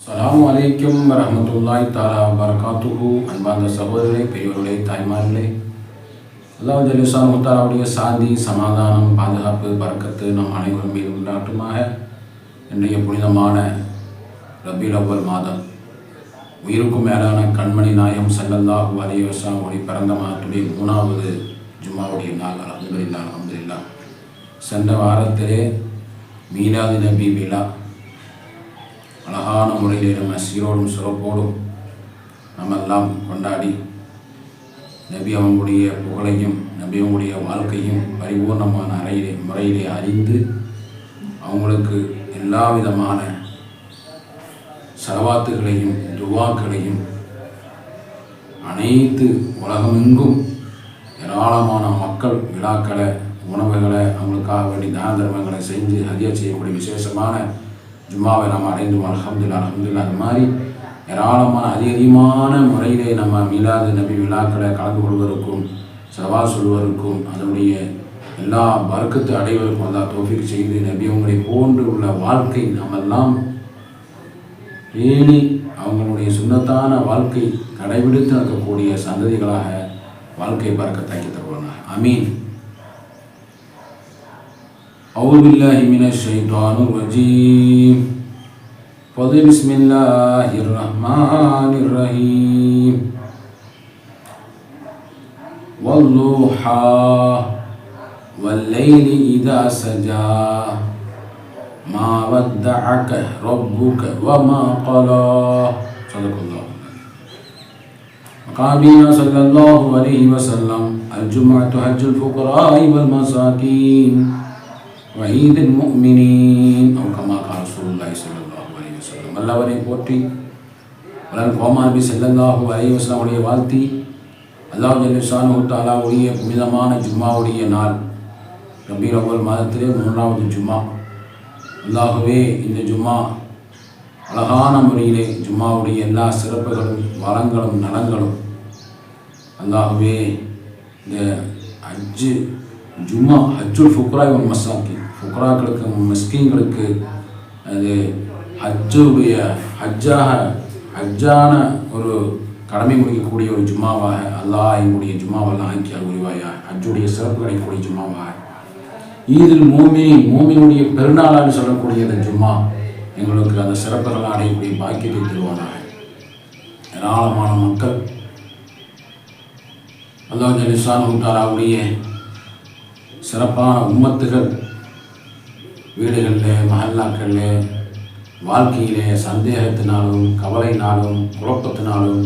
அலாம் வலைக்கம் வரமத்துல்லாய் தாலா வரகாத்துஹு அன்பார்ந்த சகோதரர்களே பெரியவர்களே தாய்மார்களே அல்லாஹ் ஜலிசான் முத்தாராவுடைய சாந்தி சமாதானம் பாதுகாப்பு பறக்கத்து நம் அனைவரும் மீது உண்டாட்டுமாக இன்றைய புனிதமான ரபீல் அவ்வல் மாதம் உயிருக்கும் மேலான கண்மணி நாயம் சல்லல்லாஹு அலைஹி வஸல்லம் பிறந்த மாதத்துடைய மூணாவது ஜும்மாவுடைய நாள் அலமதுல்லா அலமதுல்லா சென்ற வாரத்திலே மீலாது நபி விழா அழகான முறையில் நம்ம சீரோடும் சிறப்போடும் நம்ம எல்லாம் கொண்டாடி நபி அவங்களுடைய புகழையும் நபி அவங்களுடைய வாழ்க்கையும் பரிபூர்ணமான அறையிலே முறையிலே அறிந்து அவங்களுக்கு எல்லா விதமான செலவாத்துகளையும் துவாக்களையும் அனைத்து உலகமெங்கும் ஏராளமான மக்கள் விழாக்களை உணவுகளை அவங்களுக்காக வேண்டி தான தர்மங்களை செஞ்சு அதிக செய்யக்கூடிய விசேஷமான ஜும்மாவை நாம் அடைந்தோம். அலமதுல்லா அலமதுல்லா அது மாதிரி ஏராளமான அதி அதிகமான முறையிலே நம்ம மீலாது நபி விழாக்களை கலந்து கொள்வதற்கும் சவால் சொல்வதற்கும் அதனுடைய எல்லா வர்க்கத்தை அடைவதற்கும் அல்லா தோஃபிக் செய்து நபி அவங்களை போன்று உள்ள வாழ்க்கை நாமெல்லாம் பேணி அவங்களுடைய சுண்ணத்தான வாழ்க்கை கடைபிடித்து நடக்கக்கூடிய சந்ததிகளாக வாழ்க்கை பறக்கத்தாக்கி தருவாங்க அமீன் أعوذ بالله من الشيطان الرجيم. فضل بسم الله الرحمن الرحيم. والضحى والليل إذا سجى. ما ودعك ربك وما قلى. صدق الله وقال بنا صلى الله عليه وسلم الجمعة حج الفقراء والمساكين. வஹீத் முக்மினின் அவ் கமா கா ரசூலுல்லாஹி ஸல்லல்லாஹு அலைஹி வஸல்லம். அல்லாஹ்வரை போற்றி. வலன் கோமாபி செல்லல்லாஹு அலைஹி வஸல்லம் உடைய வாழ்த்தி அல்லாஹ் ஜல்லிஷானு தாலாவுடைய புனிதமான ஜும்மாவுடைய நாள். ரபீர் அவ்வல் மாதத்திலே மூன்றாவது ஜும்மா. அல்லாகவே இந்த ஜும்மா அழகான முறையிலே ஜும்மாவுடைய எல்லா சிறப்புகளும் வளங்களும் நலங்களும். அல்லாகவே இந்த அஜ்ஜு ஜும்மா அஜுல் ஃபுக்ராய் ஒரு மசாக்கி ஃபுக்ராக்களுக்கு மிஸ்கின்களுக்கு அது ஹஜ்ஜுடைய ஹஜ்ஜாக ஹஜ்ஜான ஒரு கடமை முடிக்கக்கூடிய ஒரு ஜும்மாவாக அல்லாஹ் எங்களுடைய ஜும்மாவெல்லாம் ஆக்கி அருள்வாயா ஹஜ்ஜுடைய சிறப்பு கிடைக்கக்கூடிய ஜும்மாவாக. ஈதில் மூமி மூமியுடைய பெருநாளாக சொல்லக்கூடிய அந்த ஜும்மா எங்களுக்கு அந்த சிறப்புகளாக அடையக்கூடிய பாக்கியத்தை தருவானாக. ஏராளமான மக்கள் அல்லாஹ் ஜலிசான் உண்டாராவுடைய சிறப்பான உம்மத்துகள் வீடுகளில் மஹல்லாக்களில் வாழ்க்கையிலே சந்தேகத்தினாலும் கவலைனாலும் குழப்பத்தினாலும்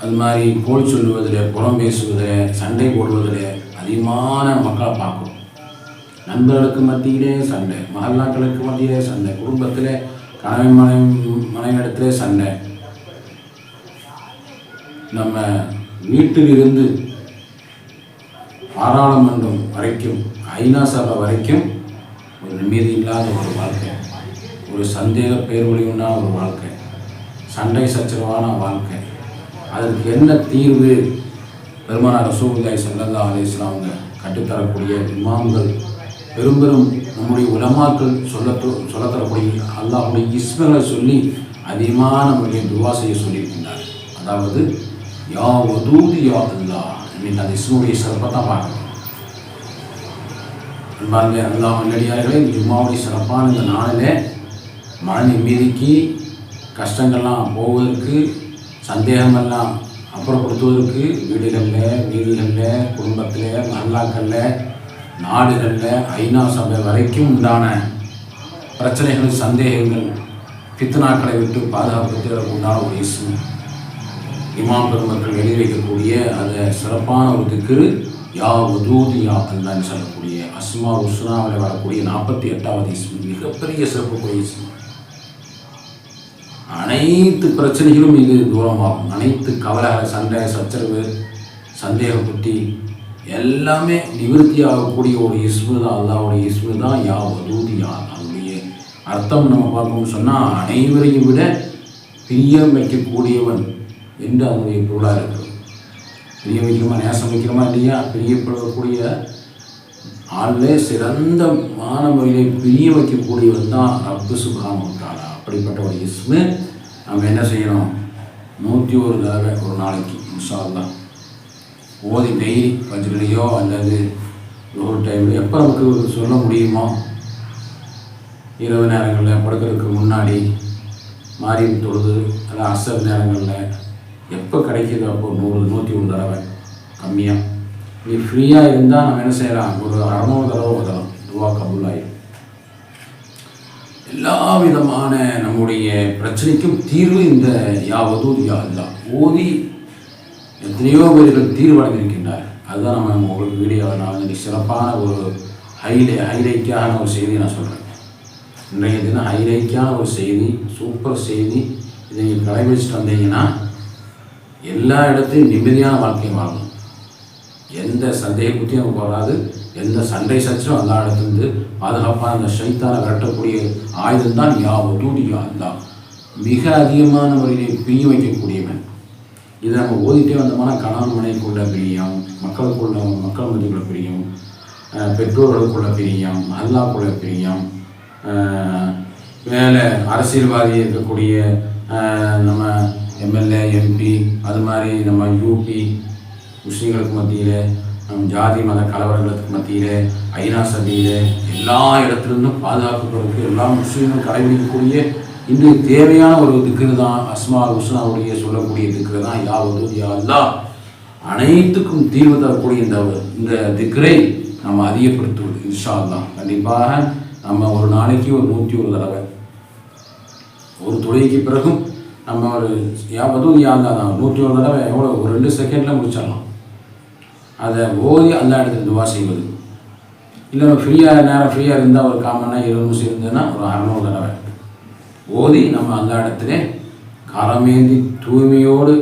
அது மாதிரி போல் சொல்லுவதில் புறம் பேசுவதில் சண்டை போடுவதில் அதிகமான மக்களை பார்க்கணும் நண்பர்களுக்கு மத்தியிலே சண்டை மகல்லாக்களுக்கு மத்தியிலே சண்டை குடும்பத்தில் கணவன் மனைவி மனைவிடத்திலே சண்டை. நம்ம வீட்டிலிருந்து பாராளுமன்றம் வரைக்கும் ஐநா சபை வரைக்கும் ஒரு நிம்மதி இல்லாத ஒரு வாழ்க்கை. ஒரு சந்தேக பேர்வழி ஒரு வாழ்க்கை. சண்டை சச்சரவான வாழ்க்கை. அதற்கு என்ன தீர்வு? பெருமானார் ரசூல்லாய் சல்லல்லா அலிஸ்லாமுங்க கட்டுத்தரக்கூடிய இமாம்கள் பெரும் பெரும் நம்முடைய உலமாக்கள் சொல்ல சொல்லத்தரக்கூடிய அல்லாஹுடைய இஸ்மங்களை சொல்லி அதிகமான நம்முடைய துவா செய்ய சொல்லியிருக்கின்றார் அதாவது யா வதூது யா அல்லா இன்னைக்கு அந்த இஸ்முடைய சிறப்பை தான் பார்க்கணும். அன்பார்ந்த அல்லா நல்லடியார்களே இந்த ஜும்மாவுடைய சிறப்பான இந்த நாளில் மன நிம்மதிக்கு கஷ்டங்கள்லாம் போவதற்கு சந்தேகமெல்லாம் அப்புறப்படுத்துவதற்கு வீடுகளில் வீடுகளில் குடும்பத்தில் மல்லாக்களில் நாடுகளில் ஐநா சபை வரைக்கும் உண்டான பிரச்சனைகள் சந்தேகங்கள் பித்தனாக்களை விட்டு பாதுகாப்பு உண்டான ஒரு இஸ்மு. இமாம் பெருமக்கள் எழுதி வைக்கக்கூடிய அந்த சிறப்பான ஒரு திக்கு யா உதூதியா அல்லான்னு சொல்லக்கூடிய அஸ்மா உஸ்னாவில் வரக்கூடிய நாற்பத்தி எட்டாவது இஸ்மி மிகப்பெரிய சிறப்புக்குரிய இஸ்மி. அனைத்து பிரச்சனைகளும் இது தூரமாகும். அனைத்து கவலை சண்டை சச்சரவு சந்தேக புத்தி எல்லாமே நிவர்த்தி ஆகக்கூடிய ஒரு இஸ்மு தான் அல்லாவுடைய இஸ்மு தான் யா வதூதியா அதனுடைய அர்த்தம் நம்ம பார்க்கணும்னு சொன்னால் அனைவரையும் விட பிரியம் வைக்கக்கூடியவன் என்று அவனுடைய பொருளாக இருக்கிறது பிரிய வைக்கிறோமா நேசம் வைக்கிறோமா இல்லையா பிரியப்படக்கூடிய ஆளிலே சிறந்த மாணவர்களை பிரிய வைக்கக்கூடியவன் தான் ரப்பு சுபாமுத்தாலா அப்படிப்பட்ட ஒரு இஸ்மு நம்ம என்ன செய்யணும்? நூற்றி ஒரு தடவை ஒரு நாளைக்கு இன்ஷா தான் ஓதி டெய்லி பஜ்ரிலையோ அல்லது ஒரு டைம்லையோ எப்போ நமக்கு சொல்ல முடியுமோ? இரவு நேரங்களில் படுக்கிறதுக்கு முன்னாடி மாறி தொழுது அல்ல அசர் நேரங்களில் எப்போ கிடைக்கிது அப்போ? நூறு நூற்றி ஒரு தடவை. கம்மியாக நீ ஃப்ரீயாக இருந்தால் நம்ம என்ன செய்யலாம்? ஒரு அறநூறு தடவை ஓதலாம். துவா கபூல் ஆயிடும் எல்லா விதமான நம்முடைய பிரச்சனைக்கும் தீர்வு இந்த யாவதும் யா அல்லா ஓதி எத்தனையோ பேர்கள் தீர்வடைந்திருக்கின்றார் அதுதான் நம்ம உங்களுக்கு வீடியோவில் நான் வந்து சிறப்பான ஒரு ஹைலை ஹைலைக்கான ஒரு செய்தியை நான் சொல்கிறேன் இன்றைய தினம் ஹைலைக்கான ஒரு செய்தி சூப்பர் செய்தி. இதை நீங்கள் கடைபிடிச்சிட்டு வந்தீங்கன்னா எல்லா இடத்தையும் நிம்மதியான வாழ்க்கையை வாழணும் எந்த சந்தேக புத்தியும் நமக்கு வராது. எந்த சண்டை சச்சரும் அந்த இடத்துலேருந்து பாதுகாப்பான அந்த சைத்தான விரட்டக்கூடிய ஆயுதம் தான் யாவோ ஒதூடி தான் மிக அதிகமான முறையிலே பிரிய வைக்கக்கூடியவன். இதை நம்ம ஓதிட்டே வந்தோம்னா கணவன் மனைக்குள்ள பிரியம் மக்களுக்குள்ள மக்கள் மதிக்குள்ள பிரியம் பெற்றோர்களுக்குள்ள பிரியம் அல்லாக்குள்ள பிரியம். மேலே அரசியல்வாதி இருக்கக்கூடிய நம்ம எம்எல்ஏ எம்பி அது மாதிரி நம்ம யூபி முஸ்லீம்களுக்கு மத்தியில் நம் ஜாதி மத கலவரங்களுக்கு மத்தியில் ஐநா சபையில் எல்லா இடத்துலேருந்தும் பாதுகாப்புகளுக்கு எல்லா முஸ்லீம்களும் கடைபிடிக்கக்கூடிய இன்று தேவையான ஒரு திக்ரு தான் அஸ்மா உஸ்னாவுடைய சொல்லக்கூடிய திக்ரு தான் யாவது யா அனைத்துக்கும் தீர்வு தரக்கூடிய இந்த இந்த திக்ரை நம்ம அதிகப்படுத்துவது இன்ஷா தான் கண்டிப்பாக நம்ம ஒரு நாளைக்கு ஒரு நூற்றி ஒரு தடவை. ஒரு தொழுகைக்கு பிறகும் நம்ம ஒரு யாபத்தும் யாந்தா தான். நூற்றி ஒரு தடவை எவ்வளோ ஒரு ரெண்டு செகண்டில் முடிச்சிடலாம். அதை ஓதி அந்த இடத்துல துவா செய்வது. இல்லை நம்ம ஃப்ரீயாக நேரம் ஃப்ரீயாக இருந்தால் ஒரு காமனாக இருபது நிமிஷம் இருந்ததுன்னா ஒரு அறநூறு தடவை. ஓதி நம்ம அந்த இடத்துல கரமேந்தி தூய்மையோடு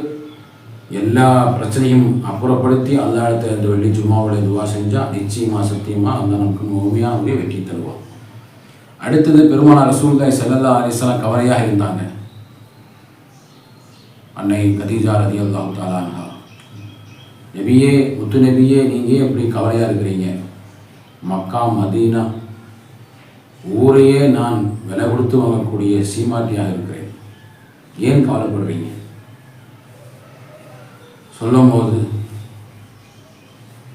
எல்லா பிரச்சனையும் அப்புறப்படுத்தி அந்த இடத்துல இந்த வெள்ளி ஜும்மாவுடைய துவா செஞ்சால் நிச்சயமாக சத்தியமாக அந்த நமக்கு முழுமையாக அப்படியே வெற்றி தருவோம் அடுத்தது பெருமானார் ரசூல்தாய் செல்லல்லா அலிஸ்லாம் கவலையாக இருந்தாங்க. அன்னை கதீஜா ரதி அல்லாஹு தாலான்ஹா நபியே முத்து நபியே நீங்கள் எப்படி கவலையாக இருக்கிறீங்க? Mecca Medina. ஊரையே நான் விலை கொடுத்து வாங்கக்கூடிய சீமாட்டியாக இருக்கிறேன். ஏன் கவலைப்படுறீங்க? சொல்லும்போது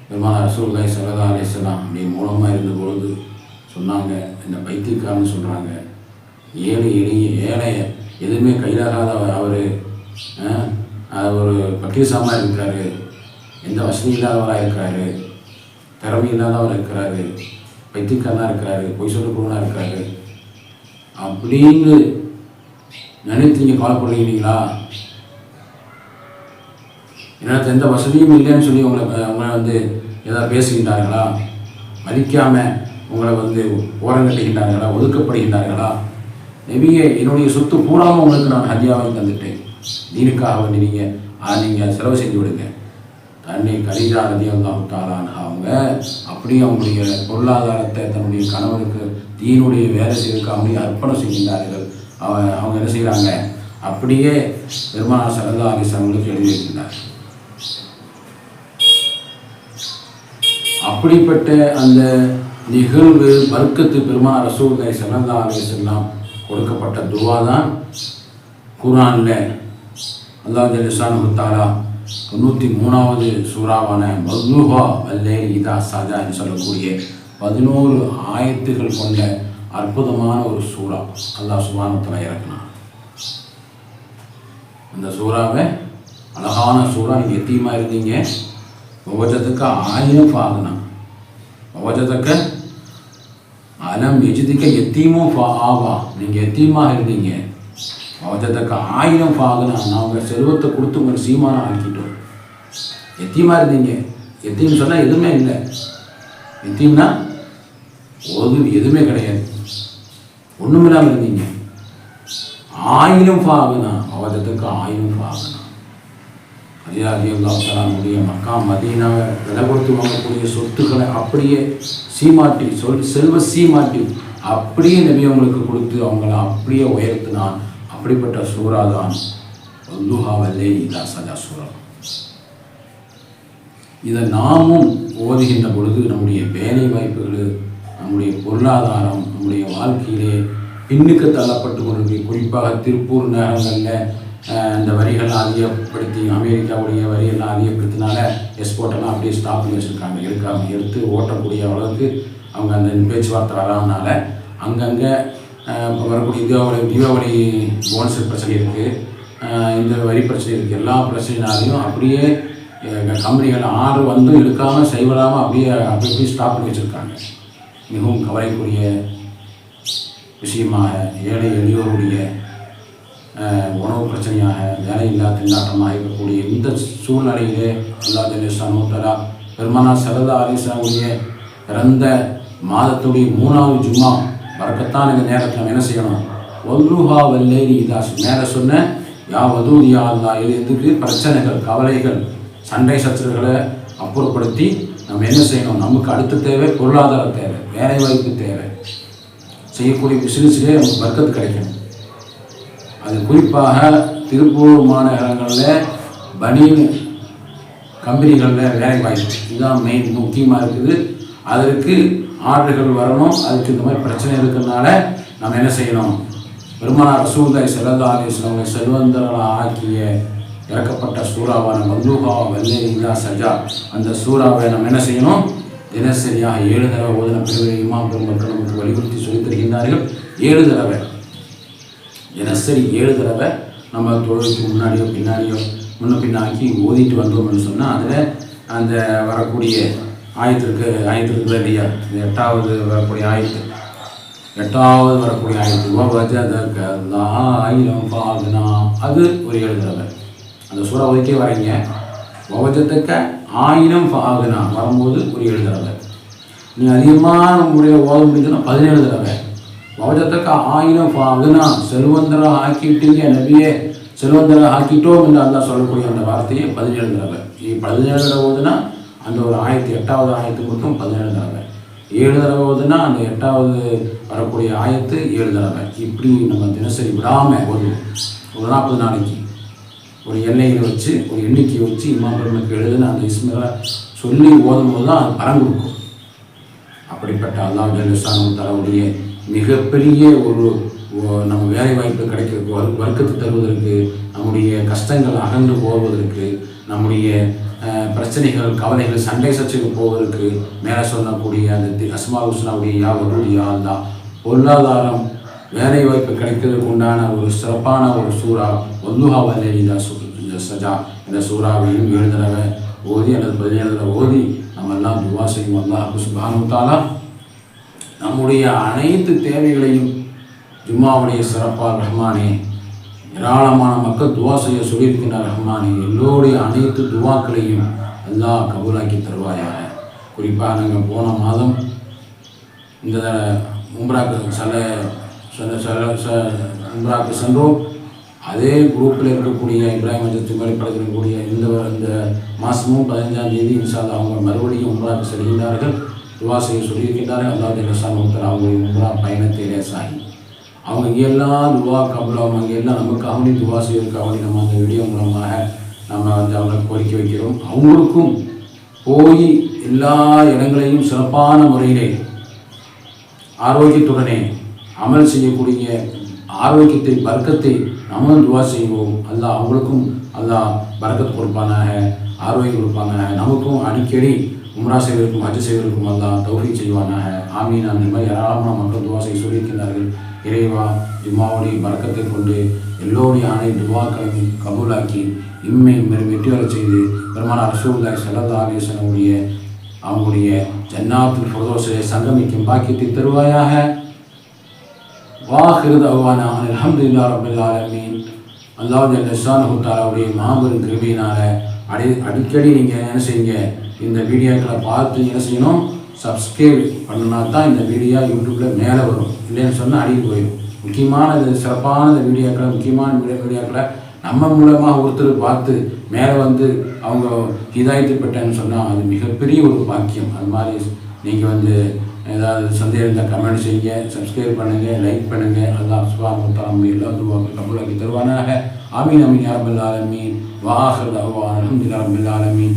பெருமான ரசூல்லாய் சரதா அலிஸ்லாம் அப்படி மூலமாக இருந்த பொழுது சொன்னாங்க இந்த பைத்தியக்காரன்னு சொல்கிறாங்க ஏழை எளிய ஏழைய எதுவுமே கையிலாகாத அவர். ஒரு பட்டியசாமாக இருக்கிறாரு. எந்த வசதி இல்லாதவராக இருக்கிறாரு. திறமை இல்லாதவர் இருக்கிறாரு. பைத்தியக்காரனாக இருக்கிறாரு. பொய் சொல்லக்கூடனாக இருக்கிறாரு. அப்படின்னு நினைத்து நீங்கள் கவலைப்படுறீங்களா ஏன்னா எந்த வசதியும் இல்லைன்னு சொல்லி உங்களை உங்களை வந்து ஏதாவது பேசுகின்றார்களா? மதிக்காமல் உங்களை வந்து ஓரங்கட்டுகின்றார்களா ஒதுக்கப்படுகின்றார்களா? நெபியே என்னுடைய சொத்து பூராவும் உங்களுக்கு நான் ஹதியாவை தந்துட்டேன். தீனுக்காக வந்து நீங்கள் நீங்கள் செலவு செஞ்சு விடுங்க. தன்னை கலிஜா ரதி அவங்க அப்படியே அவங்களுடைய பொருளாதாரத்தை தன்னுடைய கணவனுக்கு தீனுடைய வேலை செய்வதற்கு அவங்களே அர்ப்பணம் செய்கின்றார்கள். அவன் அவங்க என்ன செய்கிறாங்க அப்படியே பெருமானா சரதா அலிஸ் அவங்களுக்கு எழுதி வைக்கின்றார் அப்படிப்பட்ட அந்த நிகழ்வு வர்க்கத்து பெருமான ரசூல்லாய் சரதா அலிஸ்லாம் கொடுக்கப்பட்ட துவா தான் குரானில் அல்லாஹ் ஜலிசானு தாலா தொண்ணூற்றி மூணாவது சூறாவான மதுஹா அல்லே இதா சாஜா என்று சொல்லக்கூடிய பதினோரு ஆயத்துகள் கொண்ட அற்புதமான ஒரு சூறா. அல்லாஹ் சுபானத்தில் இறக்குனான். அந்த சூறாவை அழகான சூறா. நீங்கள் எத்தியமாக இருந்தீங்க? பவஜத்துக்கு ஆயிரம் ஃபாகுனா பவஜத்துக்கு அலம் எஜிதிக்க எத்தீமும் ஆவா. நீங்கள் எத்தீமாக இருந்தீங்க? ஒவ்வொருத்தக்க ஆயிரம் ஃபாகுனா நாங்கள் செல்வத்தை கொடுத்து உங்களை சீமானம் ஆக்கிட்டோம். எத்தியமாக இருந்தீங்க? எத்தீம்னு சொன்னால் எதுவுமே இல்லை. எத்தியம்னா ஒரு எதுவுமே கிடையாது. ஒன்றுமில்லாமல் இருந்தீங்க. ஆயிரம் பாகனா அவதத்துக்கு ஆயிரம் பாகனா. அதிகாரி அல்லாஹாலுடைய மக்கா மதீனாவை விலை கொடுத்து வாங்கக்கூடிய சொத்துக்களை அப்படியே சீமாட்டி சொல் செல்வ சீமாட்டி அப்படியே நபி அவங்களுக்கு கொடுத்து அவங்கள அப்படியே உயர்த்தினான். அப்படிப்பட்ட சூறா தான் ஒல்லுஹாவல்லே இதா சதா சூறா. இதை நாமும் ஓதுகின்ற பொழுது நம்முடைய வேலை வாய்ப்புகள் நம்முடைய பொருளாதாரம் நம்முடைய வாழ்க்கையிலே பின்னுக்கு தள்ளப்பட்டு கொண்டிருக்கு. குறிப்பாக திருப்பூர் நகரங்களில் இந்த வரிகள்லாம் அதிகப்படுத்தி அமெரிக்காவுடைய வரியெல்லாம் அதிகப்படுத்தினால எக்ஸ்போர்ட்டெல்லாம் அப்படியே ஸ்டாப் பண்ணி வச்சுருக்காங்க. எடுக்காமல் எடுத்து ஓட்டக்கூடிய அளவுக்கு அவங்க அந்த பேச்சுவார்த்தை வராதனால அங்கங்கே வரக்கூடிய தீபாவளி தீபாவளி போனஸ் பிரச்சனை இருக்குது இந்த வரி பிரச்சனை இருக்குது எல்லா பிரச்சனைனாலையும் அப்படியே கம்பெனிகள் ஆர்டர் வந்து எடுக்காமல் செய்வதாமல் அப்படியே அப்படி அப்படியே ஸ்டாப் பண்ணி வச்சுருக்காங்க. மிகவும் கவலைக்குரிய விஷயமாக ஏழை எளியோருடைய உணவு பிரச்சனையாக வேலையில்லா திண்டாட்டமாக இருக்கக்கூடிய இந்த சூழ்நிலையிலே அல்லா ஜலேஷானோ நூத்தரா பெருமானா சரதா அலிசாவுடைய பிறந்த மாதத்துடைய மூணாவது ஜும்மா வரக்கத்தான் இந்த நேரத்தில் நம்ம என்ன செய்யணும்? ஒல்லுஹா வல்லேரி இதாஸ் மேலே சொன்ன யா வதூர் யா அல்லா இது எதுக்கு? பிரச்சனைகள் கவலைகள் சண்டை சச்சரவுகளை அப்புறப்படுத்தி நம்ம என்ன செய்யணும்? நமக்கு அடுத்த தேவை பொருளாதார தேவை வேலை வாய்ப்பு தேவை. செய்யக்கூடிய பிசினஸ்லேயே நமக்கு வர்க்கத்து கிடைக்கணும். அது குறிப்பாக திருப்பூர் மாநகரங்களில் பனியன் கம்பெனிகளில் வேலை வாய்ப்பு. இதுதான் மெயின் முக்கியமாக இருக்குது. அதற்கு ஆர்டர்கள் வரணும். அதுக்கு இந்த மாதிரி பிரச்சனை இருக்கிறதுனால நம்ம என்ன செய்யணும்? பெருமானா ரசூல்லாய் செல்லல்லா அலிஸ்லாமை செல்வந்தர்களாக ஆக்கிய இறக்கப்பட்ட சூறாவான மந்தூகா வெள்ளா சஜா அந்த சூறாவை நம்ம என்ன செய்யணும்? தினசரியாக ஏழு தடவை ஓதன பிரிவு இமாம் பெருமக்கள் நமக்கு வலியுறுத்தி சொல்லித் தருகின்றார்கள். ஏழு தடவை. தினசரி ஏழு தடவை நம்ம தொழிலுக்கு முன்னாடியோ பின்னாடியோ முன்ன பின்னாக்கி ஓதிட்டு வந்தோம்னு சொன்னால் அதில் அந்த வரக்கூடிய ஆயத்திற்கு ஆயத்திற்கு இல்லையா? எட்டாவது வரக்கூடிய ஆயத்து. எட்டாவது வரக்கூடிய ஆயத்து. ஆயிரம் பாதுனா அது ஒரு ஏழு அந்த சூறா ஒதுக்கே வரீங்க. வவஜத்துக்க ஆயிரம் பாகுனா. வரும்போது ஒரு ஏழு நீ அதிகமான முறையில் ஓத முடிஞ்சுன்னா பதினேழு தடவை வவஜத்துக்க ஆயிரம் பாகுனா. செல்வந்தராக ஆக்கிட்டீங்க நபியே. செல்வந்தராக ஆக்கிட்டோம் என்று அல்லா சொல்லக்கூடிய அந்த வார்த்தையை பதினேழு தடவை பதினேழு தடவை ஓதுனா அந்த ஒரு ஆயிரத்தி எட்டாவது ஆயத்து மட்டும் பதினேழு தடவை. ஏழு தடவை ஓதுனா அந்த எட்டாவது வரக்கூடிய ஆயத்து ஏழு தடவை. இப்படி நம்ம தினசரி விடாமல் ஒரு ஒரு நாற்பது நாளைக்கு. ஒரு எல்லைகளை வச்சு ஒரு எண்ணிக்கை வச்சு இமாம் பெருமைக்கு எழுதுன அந்த இஸ்மிகளை சொல்லி ஓதும் போது தான் அது பரம் கொடுக்கும். அப்படிப்பட்ட அல்லாஹ் ஜல்லிசானம் தரவுடைய மிகப்பெரிய ஒரு நம்ம வேலை வாய்ப்பு கிடைக்கிறதுக்கு வர்க்கத்தை தருவதற்கு நம்முடைய கஷ்டங்கள் அகன்று போவதற்கு நம்முடைய பிரச்சனைகள் கவலைகள் சண்டை சர்ச்சைக்கு போவதற்கு மேலே சொல்லக்கூடிய அந்த அஸ்மா ஹுஸ்னாவுடைய யாவருடைய யால் தான் பொருளாதாரம் வேலை வாய்ப்பு கிடைக்கிறதுக்கு உண்டான ஒரு சிறப்பான ஒரு சூறா ஒல்லுஹா வல்லே இந்த சஜா இந்த சூறாவையும் ஏழு தடவை ஓதி அல்லது பதினேழு தடவை ஓதி நம்ம எல்லாம் துவா செய்யும் அல்லாஹ் சுபானுத்தாலா நம்முடைய அனைத்து தேவைகளையும் ஜும்மாவுடைய சிறப்பாக ரஹ்மானே ஏராளமான மக்கள் துவா செய்ய சொல்லியிருக்கின்றார் ரஹ்மானே. எல்லோருடைய அனைத்து துவாக்களையும் எல்லாம் கபூலாக்கி தருவாயாக. குறிப்பாக நாங்கள் போன மாதம் இந்த உம்ராக்கு சில சில சில உம்ராக்கு சென்றோம். அதே குரூப்பில் இருக்கக்கூடிய இப்ராஹிம் அஜத்து மாதிரி படைத்திருக்கக்கூடிய இந்த இந்த மாதமும் பதினஞ்சாம் தேதி இன்சால் அவங்க மறுபடியும் உம்ராக்கு செல்கின்றார்கள். துவா செய்ய சொல்லியிருக்கின்றார்கள். அல்லாவுடைய ரசான் அவங்க அவங்களுடைய உம்ரா பயணத்தை லேசாகி அவங்க எல்லாம் துவா கபலம் அவங்க எல்லாம் நம்ம அவனி துவா செய்வதற்கு நம்ம அந்த வீடியோ மூலமாக நம்ம வந்து அவங்களை கோரிக்கை வைக்கிறோம். அவங்களுக்கும் போய் எல்லா இடங்களையும் சிறப்பான முறையிலே ஆரோக்கியத்துடனே அமல் செய்யக்கூடிய ஆரோக்கியத்தை பறக்கத்தை நம்மளும் துவா செய்வோம். அல்லா அவங்களுக்கும் அல்லா பறக்கத்து கொடுப்பானாக ஆரோக்கியம் கொடுப்பாங்க நமக்கும் அடிக்கடி உம்ரா செய்வதற்கும் ஹஜ் செய்வதற்கும் அல்லா தௌஹி செய்வானாக. ஆமீன். அந்த மாதிரி ஏராளமான மக்கள் துவா செய்ய சொல்லியிருக்கிறார்கள் இறைவா ஜும்மாவுடைய பறக்கத்தை கொண்டு எல்லோருடைய ஆணை துவாக்களை கபூலாக்கி இம்மை பெரும் வெற்றி வர செய்து பெருமான ரசூல்லாய் சல்லா அலிஸ்லனுடைய அவங்களுடைய ஜன்னாத்தில் பிரதோஷத்தை சங்கமிக்கும் பாக்கியத்தை தருவாயாக. வாஹிருத் அவ்வானா அலமதுல்லா ரபுல் ஆலமீன். அல்லாஹ் ஜல்லஷானு தாலாவுடைய மாபெரும் கிருபியினால் அடி அடிக்கடி நீங்கள் என்ன செய்யுங்க? இந்த வீடியோக்களை பார்த்து என்ன செய்யணும்? சப்ஸ்கிரைப் பண்ணினா தான் இந்த வீடியோ யூடியூப்பில் மேலே வரும். இல்லைன்னு சொன்னால் அடிக்க போயிடும். முக்கியமான இது சிறப்பான இந்த வீடியோக்களை முக்கியமான வீடியோ வீடியோக்களை நம்ம மூலமாக ஒருத்தர் பார்த்து மேலே வந்து அவங்க ஹிதாயத்து பெற்றேன்னு சொன்னால் அது மிகப்பெரிய ஒரு பாக்கியம். அது மாதிரி நீங்கள் வந்து ஏதாவது சந்தேகம் இருந்தால் கமெண்ட் செய்யுங்க. சப்ஸ்கிரைப் பண்ணுங்கள் லைக் பண்ணுங்கள் அல்லாஹ் சுபான் முத்தாம் எல்லா துவாக்கு கபுலாக்கி தருவானாக. ஆமீன் அமீன் அரபுல் ஆலமீன். வாஹர் அல்ஹம்துலில்லாஹ் ரபில் ஆலமீன்.